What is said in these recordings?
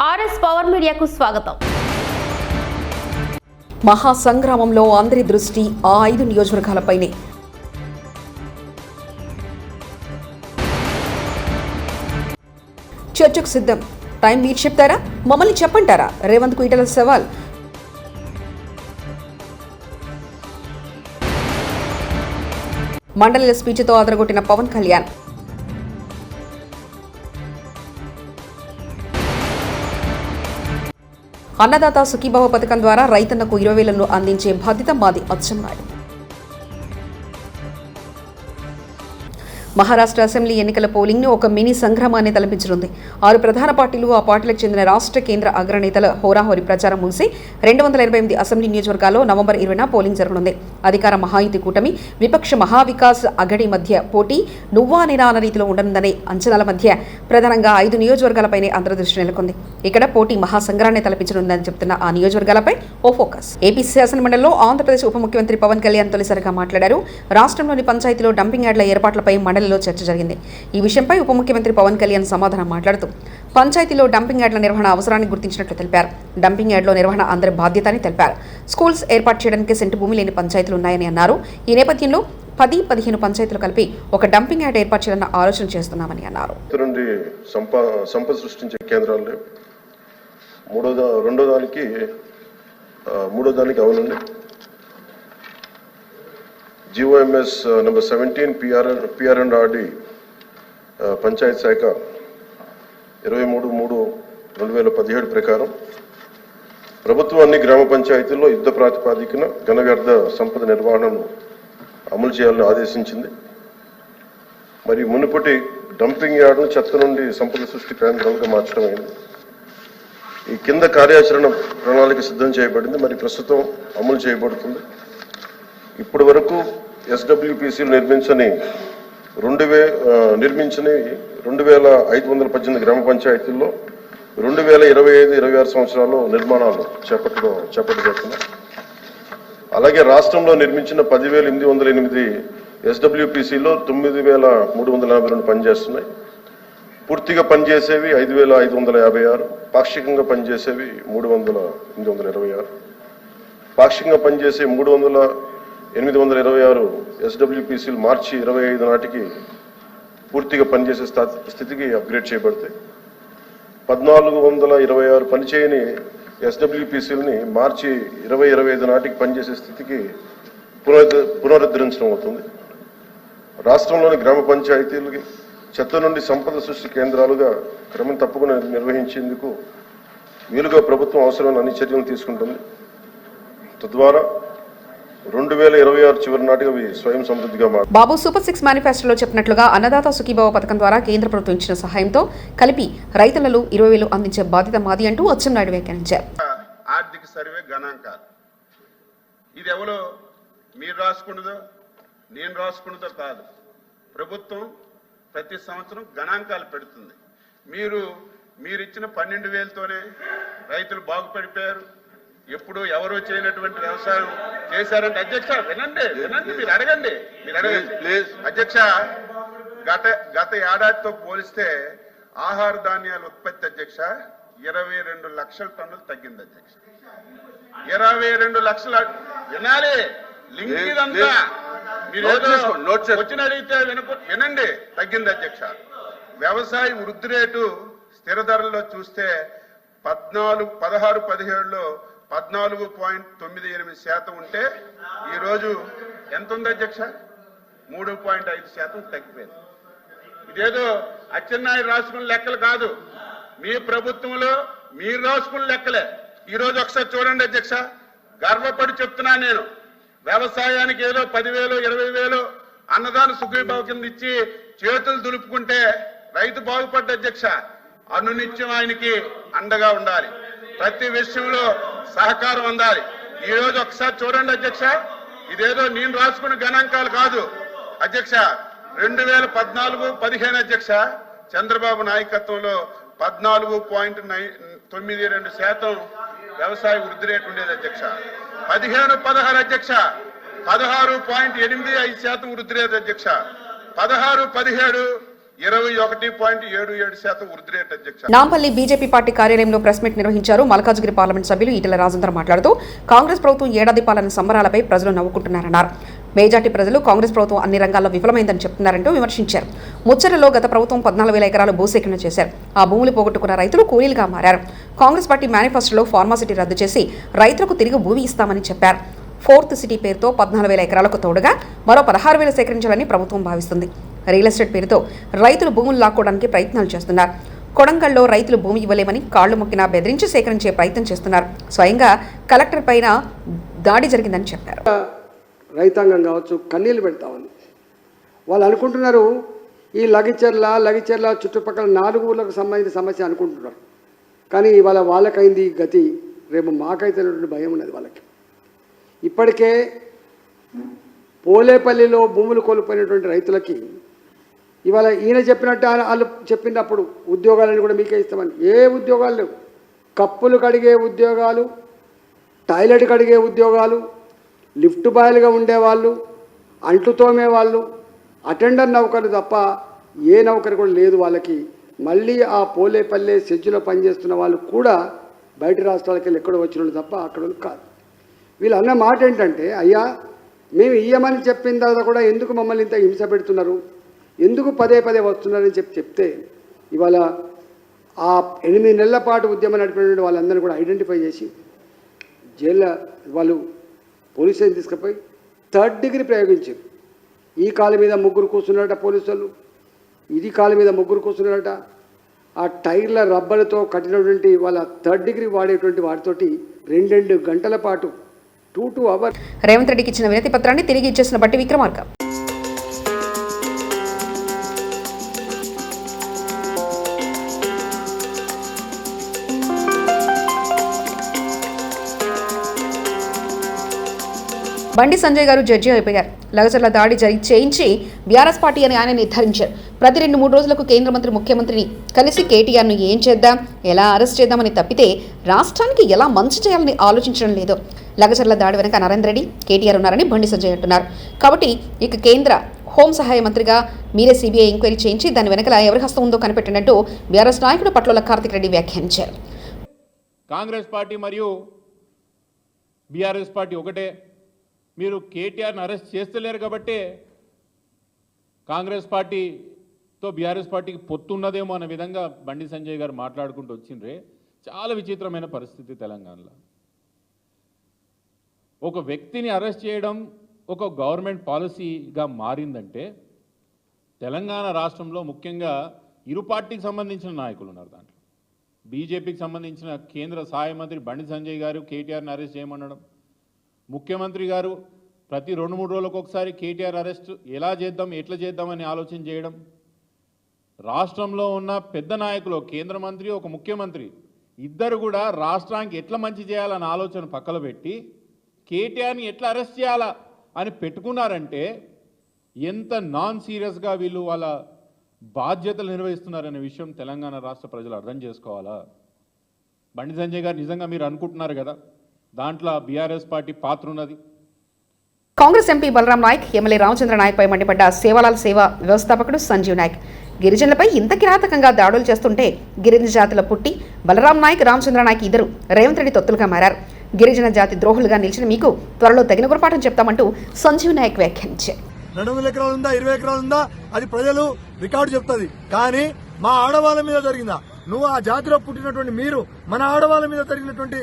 RS power మీడియాకు స్వాగతం. మహాసంగ్రామంలో అందరి దృష్టి ఆ ఐదు నియోజకవర్గాలపైనే. చర్చకు సిద్ధం. టైం మీరు చెప్తారా? మమ్మల్ని చెప్పంటారా? రేవంత్కు ఈటల సవాల్. మండలిల స్పీచ్తో అదరగొట్టిన పవన్ కళ్యాణ్. అన్నదాత సుఖీభావ పథకం ద్వారా రైతన్నకు ఇరవై వేలను అందించే బాధ్యత మాది అచ్చెన్నాయుడు. మహారాష్ట్ర అసెంబ్లీ ఎన్నికల పోలింగ్ను ఒక మినీ సంగ్రామాన్ని తలపించనుంది. ఆరు ప్రధాన పార్టీలు ఆ పార్టీలకు చెందిన రాష్ట్ర కేంద్ర అగ్రనేతల హోరాహోరి ప్రచారం ముగిసి రెండు వందల ఇరవై ఎనిమిది అసెంబ్లీ నియోజకవర్గాల్లో నవంబర్ ఇరవైన పోలింగ్ జరగనుంది. అధికార మహాయుతి కూటమి విపక్ష మహావికాస్ అగడి మధ్య పోటీ నువ్వా నేనా అన్న రీతిలో ఉండనుందనే అంచనాల మధ్య ప్రధానంగా ఐదు నియోజకవర్గాలపైనే అంతర్దృష్టి నెలకొంది. ఇక్కడ పోటీ మహాసంగ్రాన్ని తలపించనుందని చెప్తున్న ఆ నియోజకవర్గాలపై ఓ ఫోకస్. ఏపీ శాసనమండలిలో ఆంధ్రప్రదేశ్ ఉప ముఖ్యమంత్రి పవన్ కళ్యాణ్ తొలిసారిగా మాట్లాడారు. రాష్ట్రంలోని పంచాయతీలో డంపింగ్ యార్డ్ల ఏర్పాట్లపై మండలిలో చర్చ జరిగింది. ఈ విషయంపై ఉప ముఖ్యమంత్రి పవన్ కళ్యాణ్ సమాధానం మాట్లాడుతూ పంచాయతీలో డంపింగ్ యార్డ్ల నిర్వహణ అవసరాన్ని గుర్తించినట్లు తెలిపారు. డంపింగ్ యార్డ్లో నిర్వహణ అందరి బాధ్యత అని తెలిపారు. స్కూల్స్ ఏర్పాటు చేయడానికి సెంటు భూమి లేని పంచాయతీలు ఉన్నాయని అన్నారు. ఈ నేపథ్యంలో పది పదిహేను పంచాయతీలు కలిపి ఒక డంపింగ్ యార్డ్ ఏర్పాటు చేయాలన్న ఆలోచన చేస్తున్నామని అన్నారు. నుండి సంప సంపద సృష్టించే కేంద్రాలు మూడో రెండో దానికి మూడో దానికి అవునండి GOMS number seventeen PR PR and RD panchayat శాఖ ఇరవై మూడు మూడు రెండు వేల పదిహేడు ప్రకారం ప్రభుత్వం అన్ని గ్రామ పంచాయతీల్లో యుద్ధ ప్రాతిపాదికన ఘన వ్యర్థ సంపద నిర్వహణను అమలు చేయాలని ఆదేశించింది. మరి మునుపటి డంపింగ్ యార్డును చెత్త నుండి సంపద సృష్టి కేంద్రాలుగా మార్చడం అయింది. ఈ కింద కార్యాచరణ ప్రణాళిక సిద్ధం చేయబడింది. మరి ప్రస్తుతం అమలు చేయబడుతుంది. ఇప్పటి వరకు ఎస్డబ్ల్యూపీసీలు నిర్మించని రెండు వే నిర్మించని రెండు వేల ఐదు వందల పద్దెనిమిది గ్రామ పంచాయతీల్లో రెండు వేల ఇరవై ఐదు ఇరవై ఆరు సంవత్సరాల్లో నిర్మాణాలు చేపట్టడం చేపట్టబడుతున్నాయి అలాగే రాష్ట్రంలో నిర్మించిన పదివేల ఎనిమిది వందల ఎనిమిది ఎస్డబ్ల్యూపీసీలో తొమ్మిది వేల మూడు వందల యాభై రెండు పనిచేస్తున్నాయి. పూర్తిగా పనిచేసేవి ఐదు వేల ఐదు వందల యాభై ఆరు పాక్షికంగా పనిచేసేవి మూడు వందల ఎనిమిది వందల ఇరవై ఆరు. పాక్షికంగా పనిచేసే మూడు వందల ఎనిమిది వందల ఇరవై ఆరు ఎస్డబ్ల్యూపీసీలు మార్చి ఇరవై ఐదు నాటికి పూర్తిగా పనిచేసే స్థా- స్థితికి అప్గ్రేడ్ చేయబడతాయి. పద్నాలుగు వందల ఇరవై ఆరు పనిచేయని ఎస్డబ్ల్యూపీసీలని మార్చి ఇరవై ఇరవై ఐదు నాటికి పనిచేసే స్థితికి పునరుద్ధ పునరుద్ధరించడం అవుతుంది. రాష్ట్రంలోని గ్రామ పంచాయతీలకి చెత్త నుండి సంపద సృష్టి కేంద్రాలుగా క్రమం తప్పకుండా నిర్వహించేందుకు వీలుగా ప్రభుత్వం అవసరమైన అన్ని చర్యలు తీసుకుంటుంది. తద్వారా రెండు వేల ఇరవై ఆరు చివరి నాటికి అవి స్వయం సమృద్ధిగా మారు. బాబు సూపర్ సిక్స్ మేనిఫెస్టోలో చెప్పినట్లుగా అన్నదాత సుఖీభావ పథకం ద్వారా కేంద్ర ప్రభుత్వం ఇచ్చిన సహాయంతో కలిపి రైతులలో ఇరవై వేలు అందించే బాధ్యత మాది అంటూ అచ్చెన్నాయుడు వ్యాఖ్యానించారు. ఆర్థిక సర్వే గణాంకాలు. ఇది ఎవరో మీరు రాసుకున్నదో నేను రాసుకున్నదో కాదు. ప్రభుత్వం ప్రతి సంవత్సరం గణాంకాలు పెడుతుంది. మీరు మీరు ఇచ్చిన పన్నెండు వేలతోనే రైతులు బాగుపడిపోయారు. ఎప్పుడు ఎవరు చేయనటువంటి వ్యవసాయం చేశారంటే అధ్యక్ష వినండి వినండి మీరు అడగండి మీరు అడగండి. ప్లీజ్ అధ్యక్ష గత గత ఏడాదితో పోలిస్తే ఆహార ధాన్యాల ఉత్పత్తి అధ్యక్ష ఇరవై రెండు లక్షల టన్నులు తగ్గింది అధ్యక్ష. ఇరవై రెండు లక్షల వినాలి లింక్ ఇదంతా మీరు ఏదో వచ్చిన అడిగితే వినండి తగ్గింది అధ్యక్ష. వ్యవసాయ వృద్ధి రేటు స్థిర ధరల్లో చూస్తే పద్నాలుగు పదహారు పదిహేడులో పద్నాలుగు పాయింట్ తొమ్మిది ఎనిమిది శాతం ఉంటే ఈరోజు ఎంత ఉంది అధ్యక్ష? మూడు పాయింట్ ఐదు శాతం తగ్గిపోయింది. ఇదేదో అచ్చెన్నాయుడు రాసుకున్న లెక్కలు కాదు. మీ ప్రభుత్వంలో మీరు రాసుకున్న లెక్కలే. ఈరోజు ఒకసారి చూడండి అధ్యక్ష. గర్వపడి చెప్తున్నా నేను. వ్యవసాయానికి ఏదో పదివేలు ఇరవై వేలు అన్నదాన సుఖీభావ కింద ఇచ్చి చేతులు దులుపుకుంటే రైతు బాగుపడ్డ అధ్యక్ష. అనునిత్యం ఆయనకి అండగా ఉండాలి. ప్రతి విషయంలో సహకారం అందాలి. ఈ రోజు ఒకసారి చూడండి అధ్యక్ష. ఇదేదో నేను రాసుకున్న గణాంకాలు కాదు. అధ్యక్ష రెండు వేల పద్నాలుగు పదిహేను అధ్యక్ష చంద్రబాబు నాయకత్వంలో పద్నాలుగు పాయింట్ తొమ్మిది రెండు శాతం వ్యవసాయ వృద్ధి రేటు ఉండేది అధ్యక్ష. పదిహేను పదహారు అధ్యక్ష. పదహారు పాయింట్ ఎనిమిది ఐదు శాతం వృద్ధి రేటు అధ్యక్ష. పదహారు పదిహేడు నాంపల్లి బీజేపీ పార్టీ కార్యాలయంలో ప్రెస్ మీట్ నిర్వహించారు మల్కాజ్గిరి పార్లమెంట్ సభ్యులు ఈటల రాజేంద్ర మాట్లాడుతూ కాంగ్రెస్ ప్రభుత్వం ఏడాది పాలన సంబరాలపై ప్రజలు నవ్వుకుంటున్నారన్నారు. మేజార్టీ ప్రజలు కాంగ్రెస్ ప్రభుత్వం అన్ని రంగాల్లో విఫలమైందని చెప్తున్నారంటూ విమర్శించారు. ముచ్చటలో గత ప్రభుత్వం పద్నాలుగు వేల ఎకరాలు భూసేకరణ చేశారు. ఆ భూములు పోగొట్టుకున్న రైతులు కూలీలుగా మారారు. కాంగ్రెస్ పార్టీ మేనిఫెస్టోలో ఫార్మాసిటీ రద్దు చేసి రైతులకు తిరిగి భూమి ఇస్తామని చెప్పారు. ఫోర్త్ సిటీ పేరుతో పద్నాలుగు వేల ఎకరాలకు తోడుగా మరో పదహారు వేలు సేకరించాలని ప్రభుత్వం భావిస్తుంది. రియల్ ఎస్టేట్ పేరుతో రైతులు భూములు లాక్కోవడానికి ప్రయత్నాలు చేస్తున్నారు. కొడంగల్లో రైతులు భూమి ఇవ్వలేమని కాళ్ళు మొక్కినా బెదిరించి సేకరించే ప్రయత్నం చేస్తున్నారు. స్వయంగా కలెక్టర్ పైన దాడి జరిగిందని చెప్పారు. రైతాంగం కావచ్చు కన్నీళ్ళు పెడతామని. వాళ్ళు అనుకుంటున్నారు ఈ లగిచెర్ల లగిచెర్ల చుట్టుపక్కల నాలుగు ఊర్లకు సంబంధించిన సమస్య అనుకుంటున్నారు. కానీ ఇవాళ వాళ్ళకైంది గతి. రేపు మాకైతేనటువంటి భయం ఉన్నది వాళ్ళకి. ఇప్పటికే పోలేపల్లిలో భూములు కోల్పోయినటువంటి రైతులకి ఇవాళ ఈయన చెప్పినట్టు ఆయన వాళ్ళు చెప్పినప్పుడు ఉద్యోగాలను కూడా మీకే ఇస్తామని. ఏ ఉద్యోగాలు లేవు. కప్పులు కడిగే ఉద్యోగాలు టాయిలెట్ కడిగే ఉద్యోగాలు లిఫ్ట్ బాయ్లుగా ఉండేవాళ్ళు అంట్లు తోమేవాళ్ళు అటెండర్ నౌకరు తప్ప ఏ నౌకరు కూడా లేదు వాళ్ళకి. మళ్ళీ ఆ పోలేపల్లె సెజ్జులో పనిచేస్తున్న వాళ్ళు కూడా బయట రాష్ట్రాలకి వెళ్ళి ఎక్కడో వచ్చిన తప్ప అక్కడ కాదు. వీళ్ళు అన్న మాట ఏంటంటే అయ్యా మేము ఇయ్యమని చెప్పిన తర్వాత కూడా ఎందుకు మమ్మల్ని ఇంత హింస పెడుతున్నారు? ఎందుకు పదే పదే వస్తున్నారని చెప్పి చెప్తే ఇవాళ ఆ ఎనిమిది నెలల పాటు ఉద్యమం నడిపినటువంటి వాళ్ళందరినీ కూడా ఐడెంటిఫై చేసి జైల్లో వాళ్ళు పోలీస్ స్టేషన్ తీసుకుపోయి థర్డ్ డిగ్రీ ప్రయోగించారు. ఈ కాలు మీద ముగ్గురు కూర్చున్నారట పోలీసు వాళ్ళు ఇది కాలు మీద ముగ్గురు కూర్చున్నారట. ఆ టైర్ల రబ్బర్తో కట్టినటువంటి వాళ్ళ థర్డ్ డిగ్రీ వాడేటువంటి వాటితోటి రెండు రెండు గంటల పాటు టూ టూ అవర్ రేవంత్ రెడ్డికి ఇచ్చిన వినతి పత్రాన్ని తిరిగి ఇచ్చేసిన బట్టి విక్రమార్క. బండి సంజయ్ గారు జడ్జి అయిపోయారు. లగచర్ల దాడి జరిగి చేయించి బీఆర్ఎస్ పార్టీ అని ఆయన నిర్ధారించారు. ప్రతి రెండు మూడు రోజులకు కేంద్ర మంత్రి ముఖ్యమంత్రిని కలిసి కేటీఆర్ను ఏం చేద్దాం ఎలా అరెస్ట్ చేద్దామని తప్పితే రాష్ట్రానికి ఎలా మంచి చేయాలని ఆలోచించడం లేదు లగచర్ల దాడి వెనక నరేంద్ర రెడ్డి కేటీఆర్ ఉన్నారని బండి సంజయ్ అంటున్నారు. కాబట్టి ఇక కేంద్ర హోం సహాయ మంత్రిగా మీరే సిబిఐ ఎంక్వైరీ చేయించి దాని వెనకల ఎవరి హస్తం ఉందో కనిపెట్టినట్టు బీఆర్ఎస్ నాయకుడు పట్ల కార్తిక్ రెడ్డి వ్యాఖ్యానించారు. కాంగ్రెస్ పార్టీ మరియు బీఆర్ఎస్ పార్టీ ఒకటే మీరు కేటీఆర్ని అరెస్ట్ చేస్తలేరు కాబట్టే కాంగ్రెస్ పార్టీతో బీఆర్ఎస్ పార్టీకి పొత్తున్నదేమో అనే విధంగా బండి సంజయ్ గారు మాట్లాడుకుంటూ వచ్చిండ్రే. చాలా విచిత్రమైన పరిస్థితి తెలంగాణలో. ఒక వ్యక్తిని అరెస్ట్ చేయడం ఒక గవర్నమెంట్ పాలసీగా మారిందంటే తెలంగాణ రాష్ట్రంలో ముఖ్యంగా ఇరు పార్టీకి సంబంధించిన నాయకులు ఉన్నారు దాంట్లో. బీజేపీకి సంబంధించిన కేంద్ర సహాయ మంత్రి బండి సంజయ్ గారు కేటీఆర్ని అరెస్ట్ చేయమనడం ముఖ్యమంత్రి గారు ప్రతి రెండు మూడు రోజులకు ఒకసారి కేటీఆర్ అరెస్ట్ ఎలా చేద్దాం ఎట్లా చేద్దామని ఆలోచన చేయడం. రాష్ట్రంలో ఉన్న పెద్ద నాయకులు కేంద్ర మంత్రి ఒక ముఖ్యమంత్రి ఇద్దరు కూడా రాష్ట్రానికి ఎట్లా మంచి చేయాలన్న ఆలోచన పక్కన పెట్టి కేటీఆర్ని ఎట్లా అరెస్ట్ చేయాలా అని పెట్టుకున్నారంటే ఎంత నాన్ సీరియస్గా వీళ్ళు వాళ్ళ బాధ్యతలు నిర్వహిస్తున్నారనే విషయం తెలంగాణ రాష్ట్ర ప్రజలు అర్థం చేసుకోవాలా? బండి సంజయ్ గారు నిజంగా మీరు అనుకుంటున్నారు కదా. దాంట్లో బీఆర్ఎస్ పార్టీ పాత్ర ఉన్నది. కాంగ్రెస్ ఎంపీ బలరాం నాయక్ ఎమ్మెల్యే రామచంద్ర నాయక్పై మండిపడ్డ సేవాలాల్ సేవ వ్యవస్థాపకుడు సంజీవ్ నాయక్. గిరిజనులపై ఇంత కిరాతకంగా దాడులు చేస్తుంటే గిరిజన జాతుల పుట్టి బలరాం నాయక్ రామచంద్ర నాయక్ ఇద్దరు రేవంత్ రెడ్డి తొత్తులుగా మారారు. గిరిజన జాతి ద్రోహులుగా నిలిచిన మీకు త్వరలో తగిన గురపాఠం చెప్తామంటూ సంజీవ్ నాయక్ వ్యాఖ్యానించారు. రెండు వందల ఎకరాలు ఉందా ఇరవై ఎకరాలు ఉందా అది ప్రజలు రికార్డు చెప్తుంది. కానీ మా ఆడవాళ్ళ మీద జరిగిందా? నువ్వు ఆ జాతిలో పుట్టినటువంటి మీరు మన ఆడవాళ్ళ మీద జరిగినటువంటి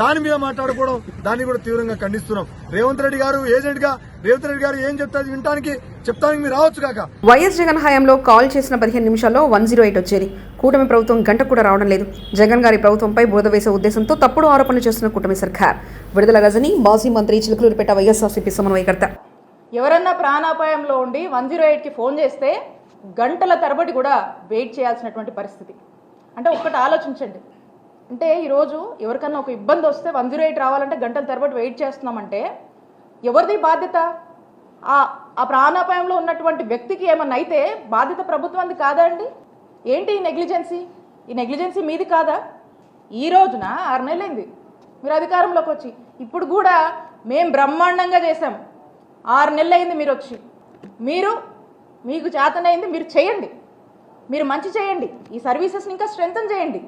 దాని మీద మాట్లాడుకోవడం దాన్ని కూడా తీవ్రంగా ఖండిస్తున్నాం. రేవంత్ రెడ్డి గారు ఏజెంట్గా రేవంత్ రెడ్డి గారు ఏం చెప్తారు వినటానికి చెప్తానికి మీరు రావచ్చు కాక. వైఎస్ జగన్ హయాంలో కాల్ చేసిన పదిహేను నిమిషాల్లో వన్ జీరో ఎయిట్ వచ్చేది. కూటమి ప్రభుత్వం గంట కూడా రావడం లేదు. జగన్ గారి ప్రభుత్వంపై బురద వేసే ఉద్దేశంతో తప్పుడు ఆరోపణలు చేస్తున్న కూటమి సర్కార్. విడుదల రజని మాజీ మంత్రి చిలుకలూరిపేట వైఎస్ఆర్సీపీ సమన్వయకర్త. ఎవరన్నా ప్రాణాపాయంలో ఉండి వన్ జీరో ఎయిట్కి ఫోన్ చేస్తే గంటల తరబడి కూడా వెయిట్ చేయాల్సినటువంటి పరిస్థితి. అంటే ఒక్కటి ఆలోచించండి. అంటే ఈరోజు ఎవరికన్నా ఒక ఇబ్బంది వస్తే వన్ జీరో ఎయిట్ రావాలంటే గంటల తరబడి వెయిట్ చేస్తున్నామంటే ఎవరిది బాధ్యత? ఆ ఆ ప్రాణాపాయంలో ఉన్నటువంటి వ్యక్తికి ఏమన్నా అయితే బాధ్యత ప్రభుత్వానికి కాదా అండి? ఏంటి ఈ నెగ్లిజెన్సీ? ఈ నెగ్లిజెన్సీ మీది కాదా? ఈ రోజున ఆరు నెలలైంది. మీరు అధికారంలోకి వచ్చి ఇప్పుడు కూడా మేము బ్రహ్మాండంగా చేసాం ఆరు నెలలు అయింది మీరు వచ్చి. మీరు మీకు చేతనైంది మీరు చేయండి. మీరు మంచి చేయండి. ఈ సర్వీసెస్ని ఇంకా స్ట్రెంగ్తన్ చేయండి.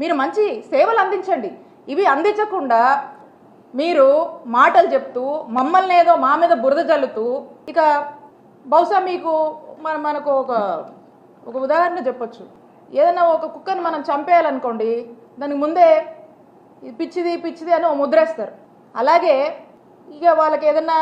మీరు మంచి సేవలు అందించండి. ఇవి అందించకుండా మీరు మాటలు చెప్తూ మమ్మల్ని ఏదో మా మీద బురద జల్లుతూ ఇక బహుశా మీకు మన మనకు ఒక ఒక ఉదాహరణ చెప్పొచ్చు. ఏదైనా ఒక కుక్కను మనం చంపేయాలనుకోండి దానికి ముందే ఇది పిచ్చిది పిచ్చిది అని ఓ ముద్రేస్తారు. అలాగే ఇక వాళ్ళకి ఏదైనా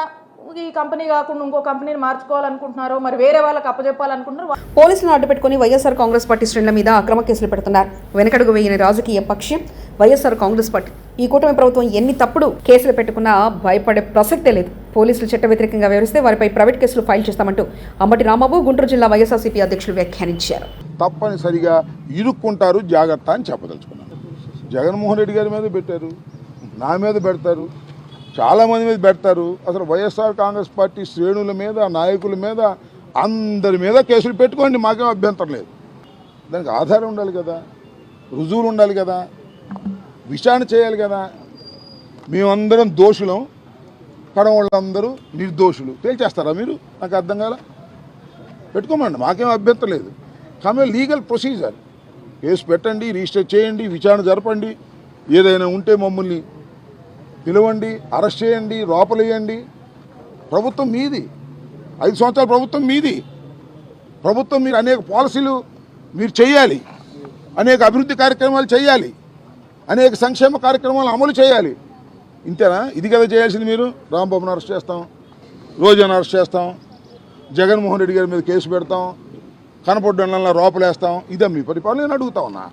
ఈ కంపెనీ కాకుండా ఇంకో కంపెనీని మార్చుకోవాలనుకుంటున్నారో మరి వేరే వాళ్ళకి అప్పచెప్పాలనుకుంటున్నారు పోలీసులను అడ్డుపెట్టుకుని వైఎస్ఆర్ కాంగ్రెస్ పార్టీ శ్రేణుల మీద అక్రమ కేసులు పెడుతున్నారు. వెనకడుగు వేయని రాజకీయ పక్షం వైఎస్ఆర్ కాంగ్రెస్ పార్టీ. ఈ కూటమి ప్రభుత్వం ఎన్ని తప్పుడు కేసులు పెట్టుకున్నా భయపడే ప్రసక్తే లేదు. పోలీసులు చట్ట వ్యతిరేకంగా వ్యవహరిస్తే వారిపై ప్రైవేట్ కేసులు ఫైల్ చేస్తామంటూ అంబటి రాంబాబు గుంటూరు జిల్లా వైఎస్ఆర్సీపీ అధ్యక్షులు వ్యాఖ్యానించారు. తప్పనిసరిగా ఇరుక్కుంటారు జాగ్రత్త అని చెప్పదలుచుకున్నాను. జగన్మోహన్ రెడ్డి గారి మీద పెట్టారు. నా మీద పెడతారు. చాలామంది మీద పెడతారు. అసలు వైఎస్ఆర్ కాంగ్రెస్ పార్టీ శ్రేణుల మీద నాయకుల మీద అందరి మీద కేసులు పెట్టుకోండి మాకేం అభ్యంతరం లేదు. దానికి ఆధారం ఉండాలి కదా రుజువులు ఉండాలి కదా విచారణ చేయాలి కదా. మేమందరం దోషులం కడవాళ్ళందరూ నిర్దోషులు. తేల్చేస్తారా మీరు? నాకు అర్థం కాల? పెట్టుకోమండి మాకేం అభ్యంతరం లేదు. కానీ లీగల్ ప్రొసీజర్. కేసు పెట్టండి రిజిస్టర్ చేయండి విచారణ జరపండి. ఏదైనా ఉంటే మమ్మల్ని పిలవండి అరెస్ట్ చేయండి లోపలేయండి. ప్రభుత్వం మీది. ఐదు సంవత్సరాల ప్రభుత్వం మీది. ప్రభుత్వం మీరు అనేక పాలసీలు మీరు చేయాలి. అనేక అభివృద్ధి కార్యక్రమాలు చేయాలి. అనేక సంక్షేమ కార్యక్రమాలు అమలు చేయాలి. ఇంతేనా? ఇది కదా చేయాల్సింది మీరు. రాంబాబుని అరెస్ట్ చేస్తాం. రోజాను అరెస్ట్ చేస్తాం. జగన్మోహన్ రెడ్డి గారి మీద కేసు పెడతాం. కనపడ్డ రోపలేస్తాం ఇదే మీ పరిపాలన నేను అడుగుతా ఉన్నా.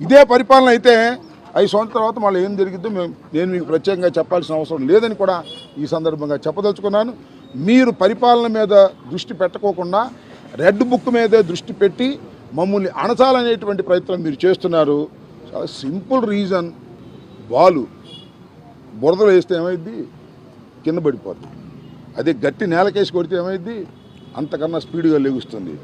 ఇదే పరిపాలన అయితే ఐదు సంవత్సరాల తర్వాత మళ్ళీ ఏం జరిగిద్దో మేము నేను మీకు ప్రత్యేకంగా చెప్పాల్సిన అవసరం లేదని కూడా ఈ సందర్భంగా చెప్పదలుచుకున్నాను. మీరు పరిపాలన మీద దృష్టి పెట్టకోకుండా రెడ్ బుక్ మీదే దృష్టి పెట్టి మమ్మల్ని అణచాలనేటువంటి ప్రయత్నం మీరు చేస్తున్నారు. చాలా సింపుల్ రీజన్. బాలు బురదలో వేస్తే ఏమైద్ది? కింద పడిపోద్ది. అదే గట్టి నేలకేసి కొడితే ఏమైద్ది? అంతకన్నా స్పీడ్గా లెగుస్తుంది.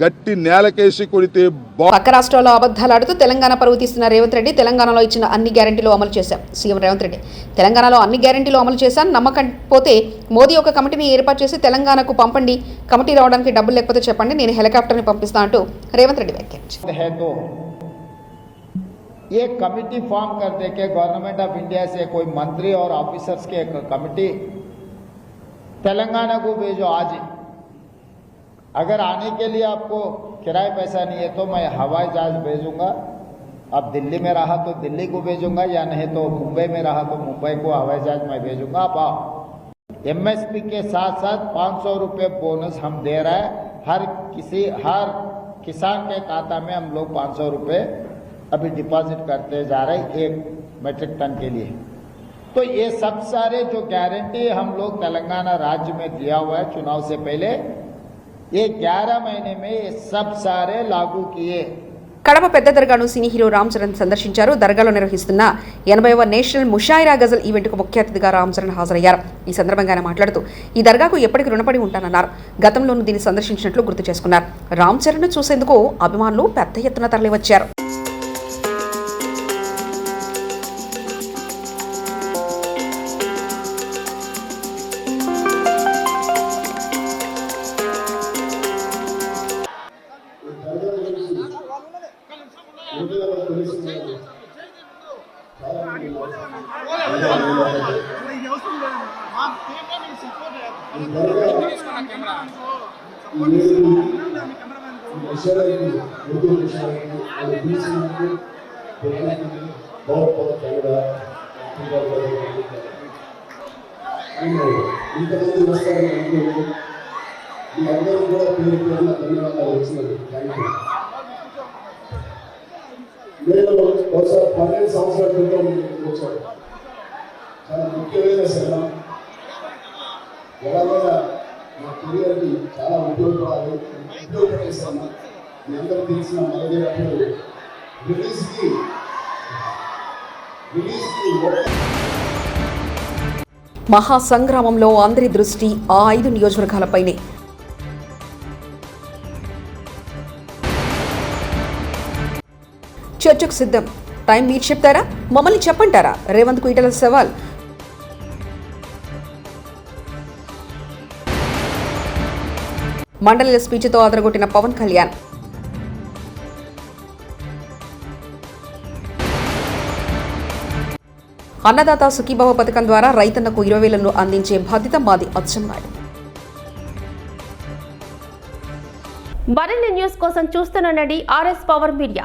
గట్టి నేలకేసి కొడితే బా పక్క రాష్ట్రాల్లో అబద్ధాలు ఆడుతూ తెలంగాణ పరువు తీస్తున్న రేవంత్ రెడ్డి తెలంగాణలో ఇచ్చిన అన్ని గ్యారెంటీలు అమలు చేశాం సీఎం రేవంత్ రెడ్డి తెలంగాణలో అన్ని గ్యారెంటీలు అమలు చేశాను నమ్మకం పోతే మోదీ ఒక కమిటీని ఏర్పాటు చేసి తెలంగాణకు పంపండి కమిటీ రావడానికి డబ్బులు లేకపోతే చెప్పండి నేను హెలికాప్టర్ని పంపిస్తా అంటూ రేవంత్ రెడ్డి వ్యాఖ్యానించారు है तो ये कमिटी फॉर्म कर दे के गवर्नमेंट ऑफ इंडिया से कोई मंत्री और ऑफिसर्स के एक कमिटी तेलंगाना को भेजो आज ही अगर आने के लिए आपको किराए पैसा नहीं है तो मैं हवाई जहाज़ भेजूँगा। अब दिल्ली में रहा तो दिल्ली को भेजूँगा, या नहीं तो मुंबई में रहा तो मुंबई को हवाई जहाज़ मैं भेजूँगा। आप आओ। एमएसपी के साथ साथ पाँच सौ रुपये बोनस हम दे रहे हैं। हर किसी, हर किसान के खाता में हम लोग पाँच सौ रुपये अभी डिपॉजिट करते जा रहे एक मेट्रिक टन के लिए। तो ये सब सारे जो गारंटी हम लोग तेलंगाना राज्य में दिया हुआ है, चुनाव से पहले ये 11 महीने में ये सब सारे लागू किए కడప పెద్ద దర్గాను సినీ హీరో రామ్ చరణ్ సందర్శించారు దర్గాలో నిర్వహిస్తున్న ఎనభైవ నేషనల్ ముషాయిరా గజల్ ఈవెంట్కు ముఖ్య అతిథిగా రామ్ చరణ్ హాజరయ్యారు ఈ సందర్భంగా ఆయన మాట్లాడుతూ ఈ దర్గాకు ఎప్పటికీ రుణపడి ఉంటానన్నారు గతంలోనూ దీన్ని సందర్శించినట్లు గుర్తు చేసుకున్నారు రామ్ చరణ్ చూసేందుకు అభిమానులు పెద్ద ఎత్తున తరలివచ్చారు ఇంతమంది వస్తారని అనుకోలేదు మీ అందరూ కూడా పేరు పేరున ధన్యవాదాలు వచ్చినది థ్యాంక్ యూ నేను ఒకసారి పన్నెండు సంవత్సరాల క్రితం వచ్చాను. చాలా ముఖ్యమైన శ్రమ ఎలాగైనా మా కెరియర్కి చాలా ఉపయోగపడాలి. ఉపయోగపడేస్తాను మీ అందరూ తెలిసిన మరదేవుడు రిలీజ్కి రిలీజ్కి మహాసంగ్రామంలో అందరి దృష్టి ఆ ఐదు నియోజకవర్గాలపైనే. చర్చకు సిద్ధం. టైం మీరు చెప్తారా? మమ్మల్ని చెప్పంటారా? రేవంత్కు ఇటల సవాల్. మండలి స్పీచ్తో అదరగొట్టిన పవన్ కళ్యాణ్. అన్నదాత సుఖీభవ పథకం ద్వారా రైతన్నకు ఇరవై వేలను అందించే బాధ్యత మాది అచ్చెన్నాయుడు. మరిన్ని న్యూస్ కోసం చూస్తూనండి ఆర్ఎస్ పవర్ మీడియా.